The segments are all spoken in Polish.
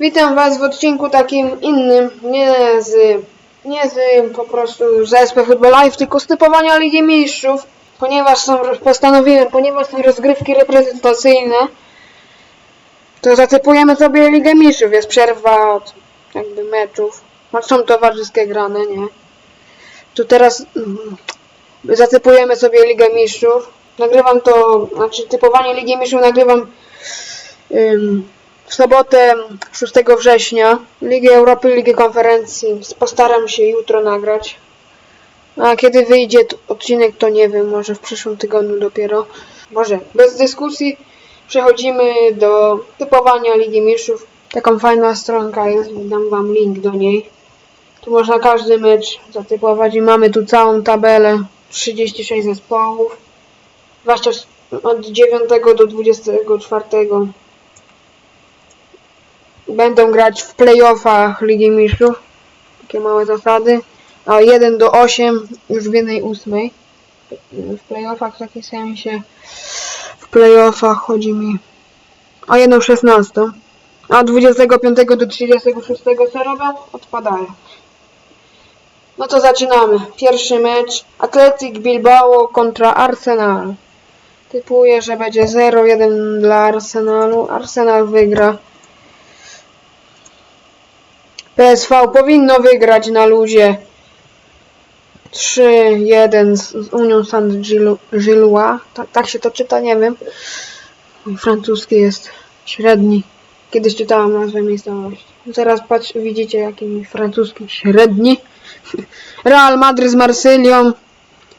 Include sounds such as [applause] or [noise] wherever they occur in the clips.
Witam Was w odcinku takim innym, nie z, nie z po prostu z SP Football Live, tylko z typowania Ligi Mistrzów, ponieważ są, postanowiłem, ponieważ są rozgrywki reprezentacyjne, to zatypujemy sobie Ligę Mistrzów, jest przerwa od jakby meczów, no są towarzyskie grane, nie? Tu teraz mm, zatypujemy sobie Ligę Mistrzów, nagrywam to, znaczy typowanie Ligi Mistrzów nagrywam ym, w sobotę 6 września Ligi Europy, Ligi Konferencji. Postaram się jutro nagrać. A kiedy wyjdzie odcinek, to nie wiem, może w przyszłym tygodniu dopiero. Może bez dyskusji przechodzimy do typowania Ligi Mistrzów. Taką fajna stronka jest, dam wam link do niej. Tu można każdy mecz zatypować i mamy tu całą tabelę. 36 zespołów. Zwłaszcza od 9 do 24 będą grać w playoffach Ligi Mistrzów. Takie małe zasady. A 1 do 8 już w jednej ósmej. W playoffach w takim sensie. W playoffach chodzi mi o 1 16. A 25 do 36 co robią? Odpadają. No to zaczynamy. Pierwszy mecz. Athletic Bilbao kontra Arsenal. Typuję, że będzie 0-1 dla Arsenalu. Arsenal wygra. PSV powinno wygrać na luzie 3-1 z, Unią Saint-Gillois. Tak, tak się to czyta, nie wiem. Francuski jest średni. Kiedyś czytałam nazwę miejscowości. Teraz patrz, widzicie jaki francuski średni. [laughs] Real Madryt z Marsylią.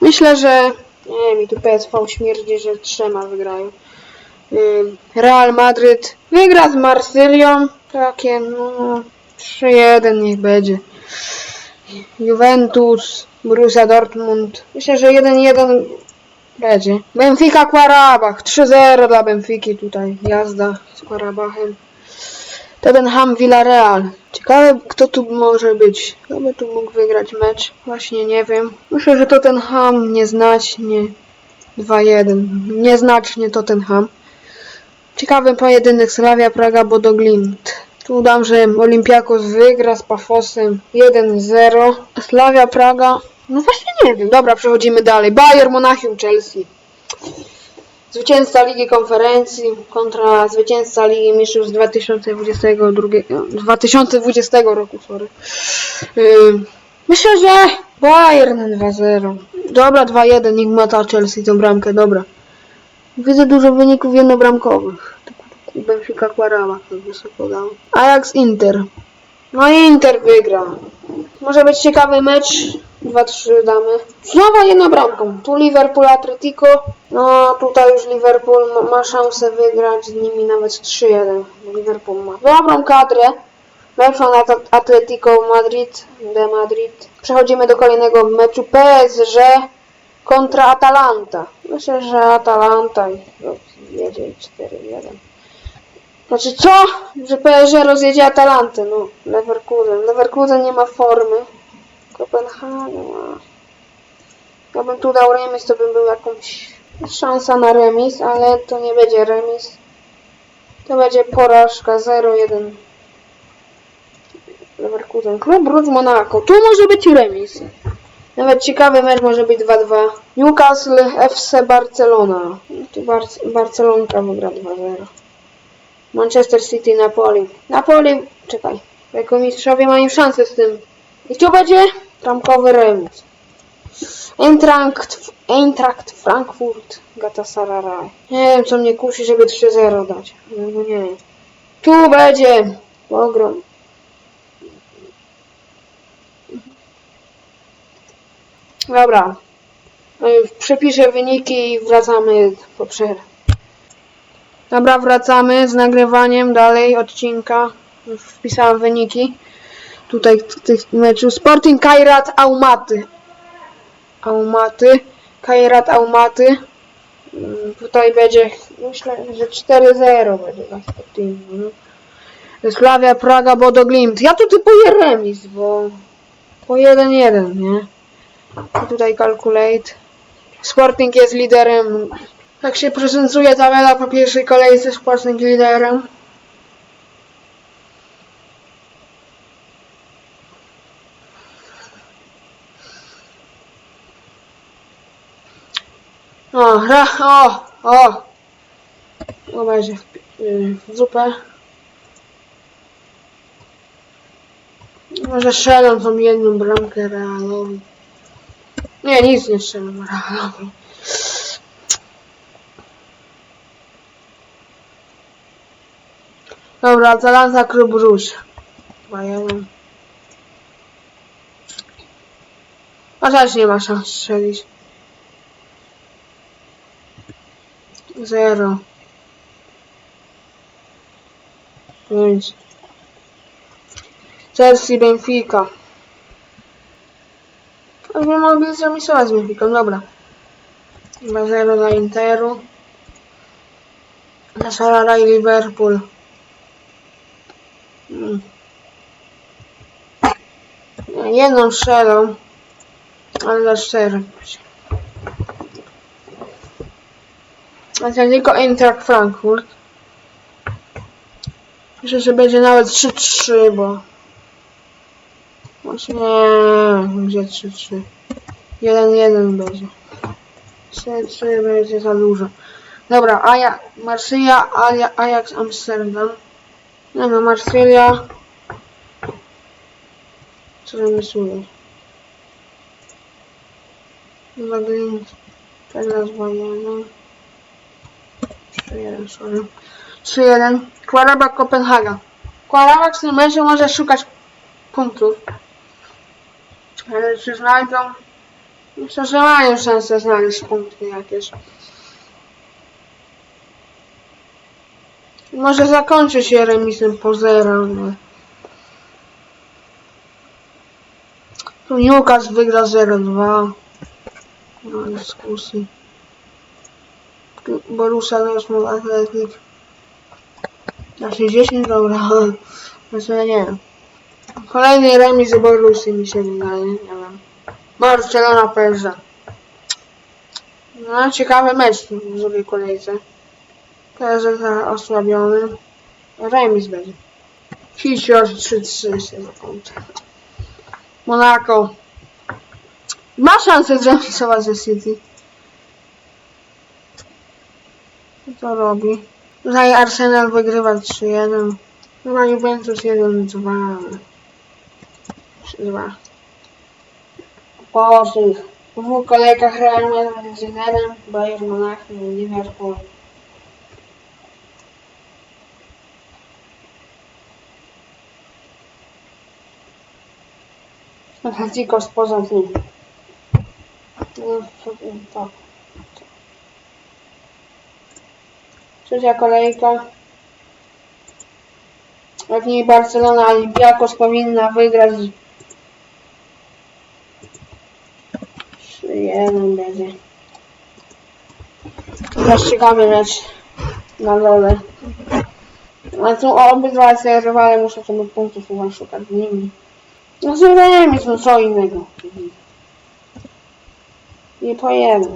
Myślę, że... Nie, mi tu PSV śmierdzi, że trzema wygrają. Real Madryt wygra z Marsylią. Takie, no... 3-1 niech będzie. Juventus, Borussia Dortmund. Myślę, że 1-1 będzie. Benfica Quarabach. 3-0 dla Benfiki tutaj. Jazda z Quarabachem. Tottenham Villarreal. Ciekawe kto tu może być. Kto by tu mógł wygrać mecz? Właśnie nie wiem. Myślę, że Tottenham nieznacznie 2-1. Nieznacznie Tottenham. Ciekawy pojedynek Slavia Praga Bodoglimt. Tu dam, że Olympiakos wygra z Pafosem 1-0. Slavia Praga. No właśnie nie wiem. Dobra, przechodzimy dalej. Bayern Monachium Chelsea. Zwycięzca Ligi Konferencji kontra zwycięzca Ligi Mistrzów z 2022, 2020 roku, sorry. Myślę, że Bayern 2-0. Dobra, 2-1, niech ma ta Chelsea tą bramkę, dobra. Widzę dużo wyników jednobramkowych. Benfica Quarama, to wysoko dał. Ajax Inter. No i Inter wygra. Może być ciekawy mecz. 2-3 damy. Znowu jedną bramką. Tu Liverpool Atletico. No tutaj już Liverpool ma, ma szansę wygrać z nimi nawet 3-1. Liverpool ma dobrą kadrę. Lepszą nad Atletico Madrid. De Madrid. Przechodzimy do kolejnego meczu. PSG kontra Atalanta. Myślę, że Atalanta jedzie 4-1. Znaczy co? Że PSG rozjedzie Atalantę, no. Leverkusen. Leverkusen nie ma formy. Kopenhagen ma. Ja bym tu dał remis, to bym był jakąś szansa na remis, ale to nie będzie remis. To będzie porażka 0-1. Leverkusen. Klub Brugge Monaco. Tu może być remis. Nawet ciekawy mecz może być 2-2. Newcastle FC Barcelona. Tu Bar Barcelonka wygra 2-0. Manchester City, Napoli. Napoli, czekaj. Jako mistrzowie mają szansę z tym. I tu będzie bramkowy remis. Eintracht, Eintracht Frankfurt, Galatasaray. Nie wiem, co mnie kusi, żeby 3-0 dać. No nie wiem. Tu będzie ogrom. Dobra. Y, Przepiszę wyniki i wracamy po przerwie. Dobra, wracamy z nagrywaniem dalej odcinka. Już wpisałem wyniki. Tutaj tych meczu. Sporting Kairat Aumaty. Aumaty. Kairat Aumaty. Mm, Tutaj będzie, myślę, że 4-0 będzie dla Sportingu. No. Slavia Praga Bodo Glimt. Ja tu typuję remis, bo po 1-1, nie? I tutaj calculate. Sporting jest liderem tak się prezentuje tabela po pierwszej kolejce z płatnym liderem. O, ra, o, o. Dobra, w, y, w zupę. Może strzelam tą jedną bramkę realowi. Nie, nic nie strzelam realowi. Dobra, Atalanta Klub Róż. Chyba jeden. A też nie ma szans strzelić. Zero. Pięć. Chelsea, Benfica. Jakby mogli zremisować z Benficą, dobra. 2-0 dla Interu. Na Salara i Liverpool. Mm. Nie, Jedną strzelą, ale za cztery. Atletico Eintracht Frankfurt. Myślę, że będzie nawet 3-3, bo... Właśnie nie, gdzie 3-3? 1-1 będzie. 3-3 będzie za dużo. Dobra, Aja, Marsylia, Aja, Ajax Amsterdam. Nie no, Marsylia. Co zamysłuję? Zagląd. Teraz Bayana. 3-1, sorry. 3-1. Kwarabak Kopenhaga. Kwarabak w tym meczu może szukać punktów. Ale czy znajdą? Myślę, że mają szansę znaleźć punkty jakieś. Może zakończy się remisem po zero. ale- Tu Newcastle wygra 0-2. No dyskusji. Borussia Dortmund Athletic. Znaczy 10 dobra. [laughs] Znaczy nie wiem. Kolejny remis z Borussii mi się wydaje, nie wiem. Barcelona PSG. No ciekawy mecz w drugiej kolejce. PSG trochę osłabiony. Remis będzie. Już 3-3 się zakończy. Monaco. Ma szansę zremisować ze City. Co to robi? Tutaj Arsenal wygrywa 3-1. Chyba Juventus 1-2. 3-2. Po tych dwóch kolejkach Real Madrid z Interem, Bayern Monachium i Liverpool. Atletico spoza to, to. Trzecia kolejka. Jak nie Barcelona, Olympiakos powinna wygrać. 3-1 będzie. Ciekawy mecz na dole. Ale tu obydwa rywale muszą sobie punktów chyba szukać z nimi. No z remis, co innego. Nie pojedę.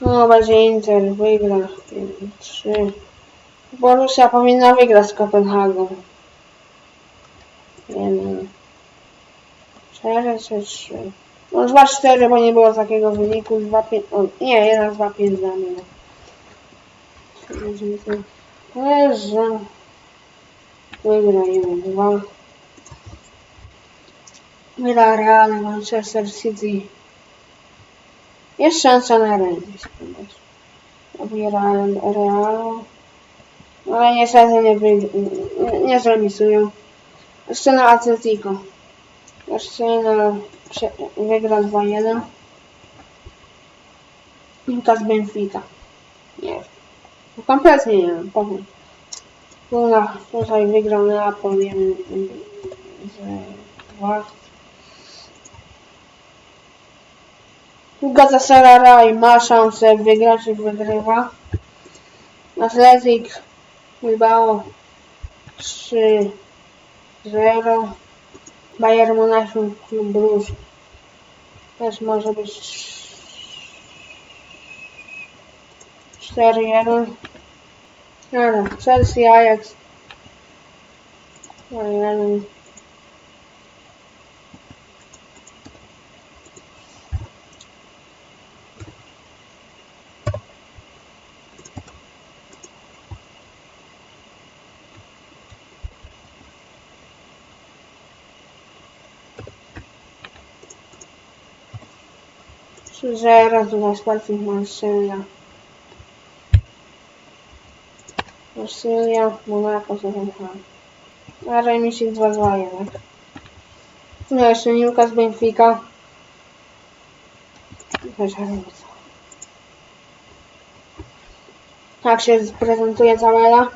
No będzie Inter wygra 3. Borussia powinna wygrać z Kopenhagą. Jeden. 4 czy 3. No 2-4, bo nie było takiego wyniku. 2-5. O, nie, jednak 2-5 damy. Leży. Wygra 1-2. Villarreal, Manchester City. Jest szansa na remis. Villarreal, Realu. Ale niestety nie, wy, nie, nie zremisują. Jeszcze na Atletico. Jeszcze na wygra 2-1. Lucas Benfica. Nie wiem. No kompletnie nie wiem, powiem. Na, tutaj wygrał Neapol 1 z 2. Galatasaray ma szansę wygrać i wygrywa. Atletic Bilbao 3 0 Bayern Monachium Bruges też może być 4 1 Dobra, Chelsea Ajax 2 1 3-0, tutaj Sporting Marsylia. Marsylia, Monaco, Tottenham. A remisik 2-2 jednak. No jeszcze Newcastle, Benfica. Też remis. Tak się prezentuje tabela.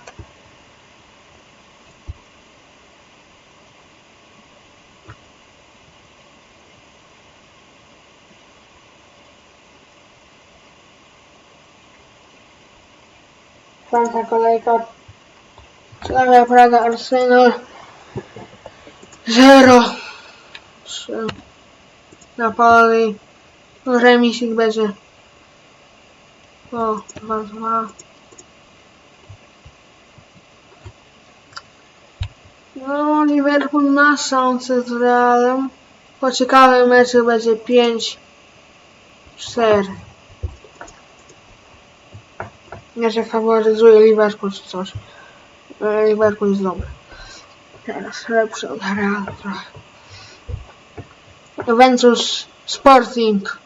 Czwarta kolejka. Slavia Praga Arsenal. 0 3 Napoli. Remisik będzie. O, 2 2 No, Liverpool ma szansę z Realem. Po ciekawym meczu będzie 5 4 Ja się faworyzuję Liverpool czy coś. Ale Liverpool jest dobry. Teraz lepszy od trochę. Juventus Sporting.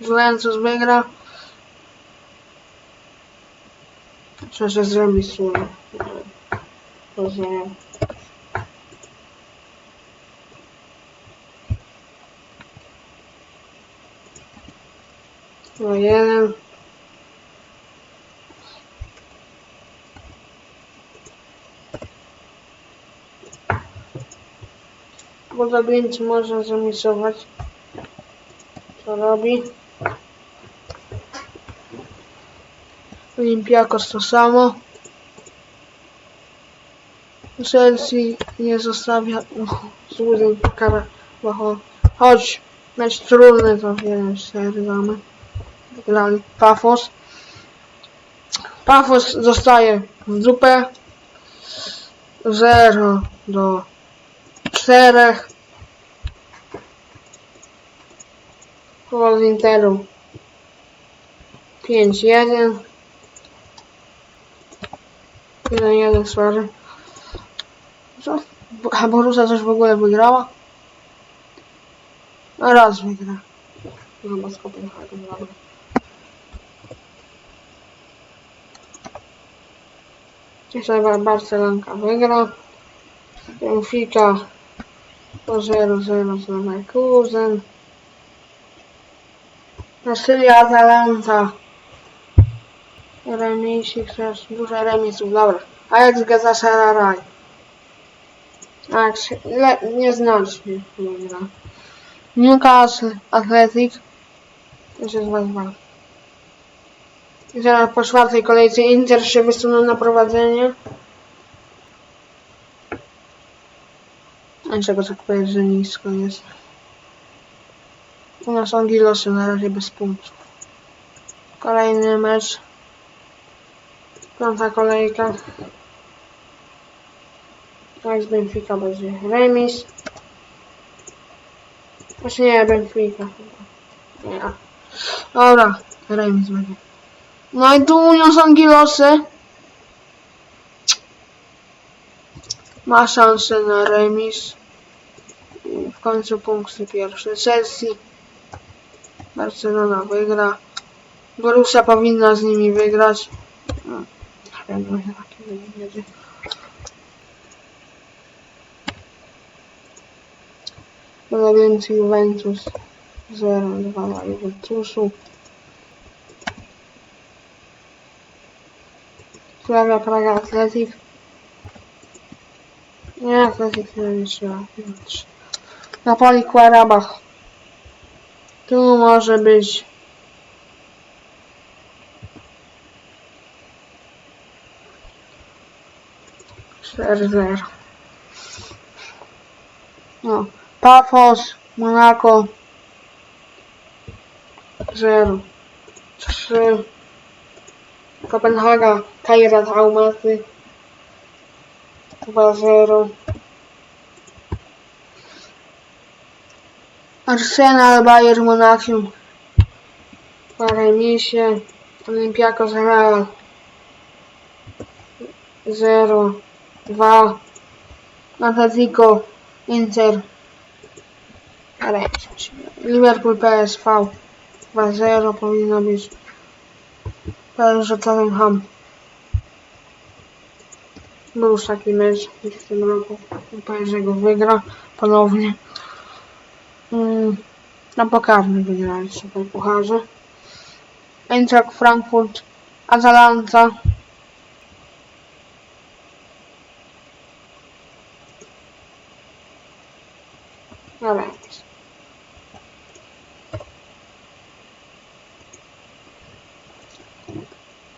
Juventus wygra. Przecież zremisuje. Rozumiem. No jeden. Podobieńcy można zremisować. Co robi? Olimpiakos to samo. Chelsea nie zostawia złudzeń kara. Bo chodź, mecz trudny to cztery damy. Grali Pafos. Pafos zostaje w dupę. 0 do 4. Gol z Interu 5-1. 1-1, sorry. Co? A Borusa coś w ogóle wygrała? No raz wygra. Chyba z Kopenhagen, dobra. Bar- Barcelonka wygra. Benfica po 0-0 z Leverkusen. Marsylia, Atalanta. Remisik, też dużo remisów, dobra. Ajax Galatasaray. Ajax, le, nieznacznie wygra. Newcastle, Athletic. Też jest 2-2. I zaraz po czwartej kolejce Inter się wysunął na prowadzenie. Dlaczego tak powiedzieć, że nisko jest? U nas Angilosy na razie bez punktów. Kolejny mecz. Piąta kolejka. Tak z Benfica będzie remis. Właśnie nie, Benfica chyba. Nie. Dobra, remis będzie. No i tu uniosą Angilosy. Ma szansę na remis. W końcu punkty pierwsze. Chelsea. Barcelona wygra. Borussia powinna z nimi wygrać. No, nie wiem, jaki będzie. Tyle więcej Juventus 0-2 dla Juventusu. Slavia Praga Atletic. Nie, Atletic nie liczyła. Napoli Kwarabach. Tu może być. Cztery zero. No. Pafos, Monaco. Zero. Trzy. Kopenhaga, Kairat Almaty. 2-0. Arsenal, Bayern Monachium. Po remisie. Olympiakos Real. 0, 2. Atletico, Inter. Ale Liverpool PSV 2-0 powinno być. PSG Tottenham. Był już taki mecz w tym roku. PSG go wygra ponownie. Mm, na pokarmy wygrali super pucharze. Eintracht Frankfurt, Atalanta. Dobra.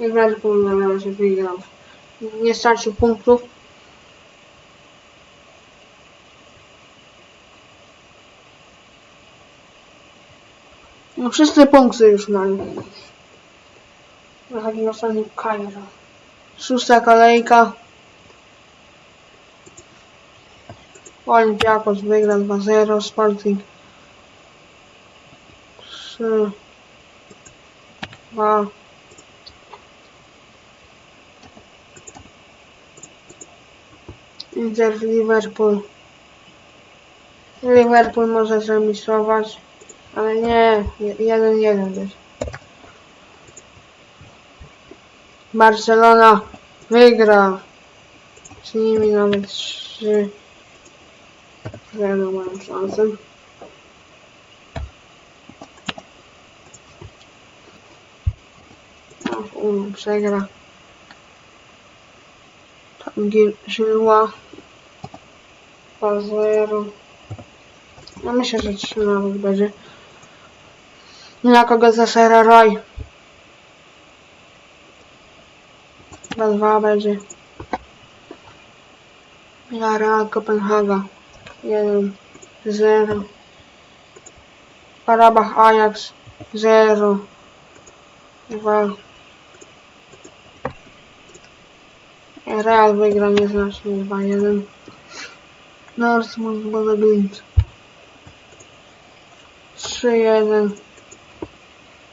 Liverpool na razie wygrał. Nie stracił punktów. No wszyscy punkty już mają. Na takim ostatnim Kairo. Szósta kolejka. Olympiakos wygra 2-0. Sporting 3 2 Inter Liverpool. Liverpool może zremisować, ale nie, 1-1 być. Barcelona wygra. Z nimi nawet 3 0 mają szansę. Uno przegra. Tam Gil- Żyła 2-0. Ja myślę, że 3 nawet będzie. Na kogo zasera Roy? 2-2 będzie. Villarreal Kopenhaga 1-0. Karabach Ajax 0 2 Real wygra nieznacznie 2-1. Dortmund Bodeglimt 3-1.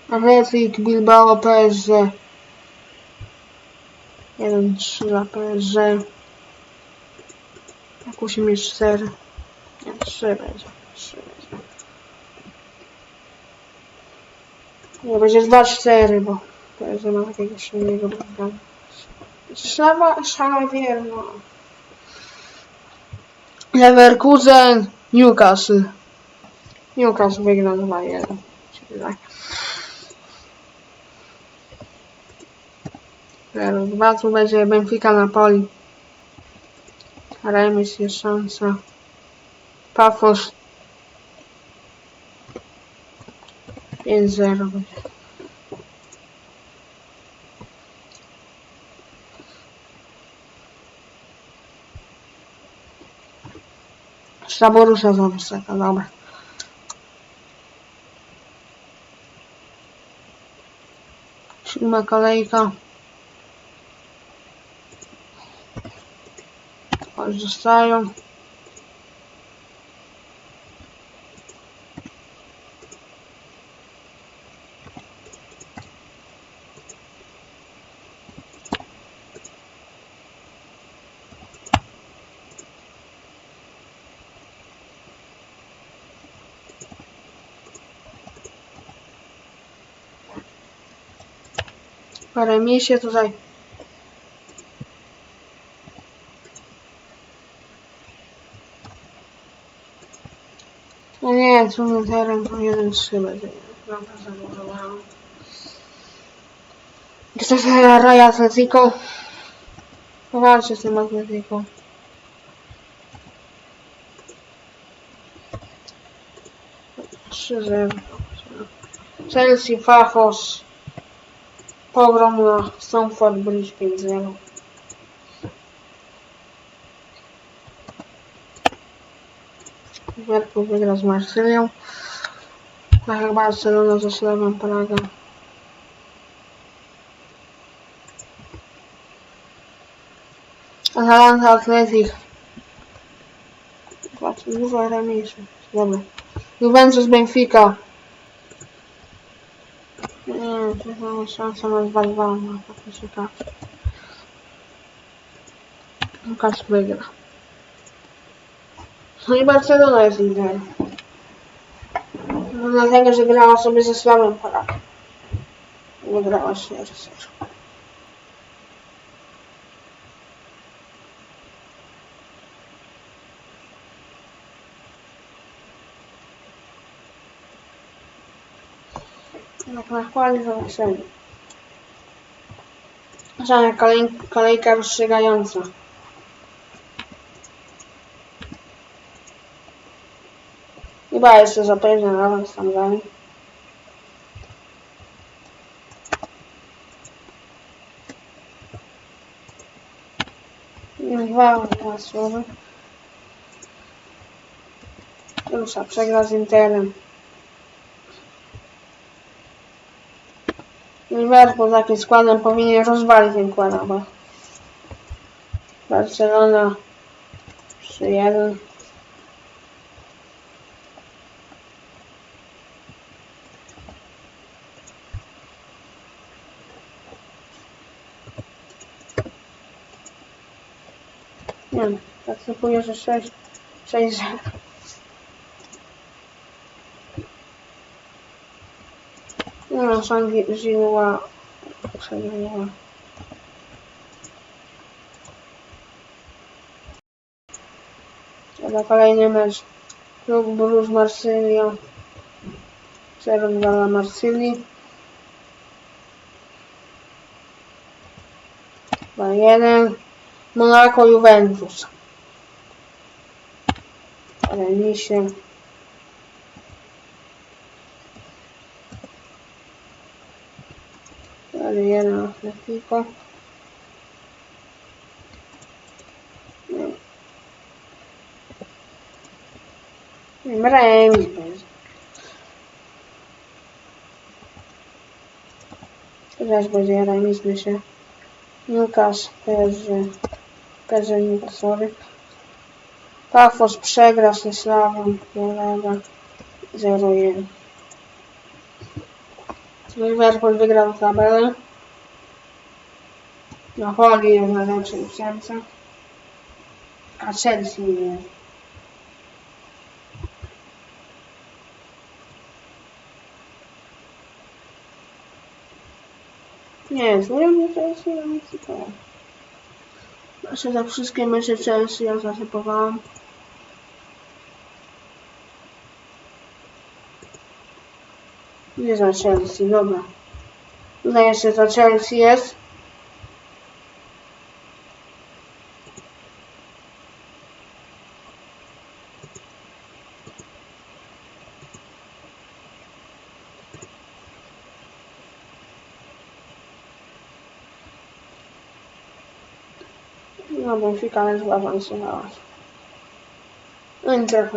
Athletic Bilbao PSG 1-3 dla PSG. Jak musi mieć 4. Nie, 3 będzie. 3 będzie. Nie, będzie 2-4, bo PSG ma takiego silnego bramkarza. Szlawa, Szalawier, no. Leverkusen, Newcastle. Newcastle wygra 2-1. Czyli tak. 0-2 tu będzie Benfica Napoli. Remis jest szansa. Pafos 5-0 będzie. Saborusa Zawoseka, dobra. Siódma kolejka. Chodź, zostają. Po remisie tutaj. No nie, trudny teren, to jeden trzy będzie. Dobra, zablokowałem. Jest to Raja Atletico. Powalczę z tym Atletico. Trzy zero. Chelsea, Fafos. Pogrom na Stamford Bridge 5-0. Liverpool wygra z Marsylią. Tak jak Barcelona ze Slawią Praga. Atalanta Athletic. Patrz, dużo remisów. Dobra. Juventus Benfica. Druga szansa na zwalwalną, tak mi się tak. Lukas wygra. No i Barcelona jest liderem. No dlatego, że grała sobie ze słabym Polakiem. Wygrała 4-0. nakładnie zobaczymy. Żadna kolej, kolejka wystrzygająca. Chyba jest to zapewne razem z tamtami. Dwa słowa. Rusza, przegra z Interem. Liverpool takim składem powinien rozwalić ten Kłanaba. Barcelona 3-1. Nie wiem, tak typuję, że 6 6 No, Shangri-La przegrała. Dobra, kolejny mecz. Klub Bruges Marsylia. 0 dla Marsylii. 2-1. Monaco Juventus. Remisie. Ale jeden Atletico. Remis będzie. Też będzie remis, myślę. Lukas też, też Newcastle. Pafos przegra ze Slawą, Polega 0-1. Liverpool wygrał tabelę. No Holly jest najlepszy ósemce. A Chelsea nie. Nie, złym Chelsea, ja nie cytowałem. Znaczy za wszystkie mecze Chelsea ja zasypowałam. Nie za Chelsea, dobra. Tutaj jeszcze za Chelsea jest. No, Benfica też awansowała. Inter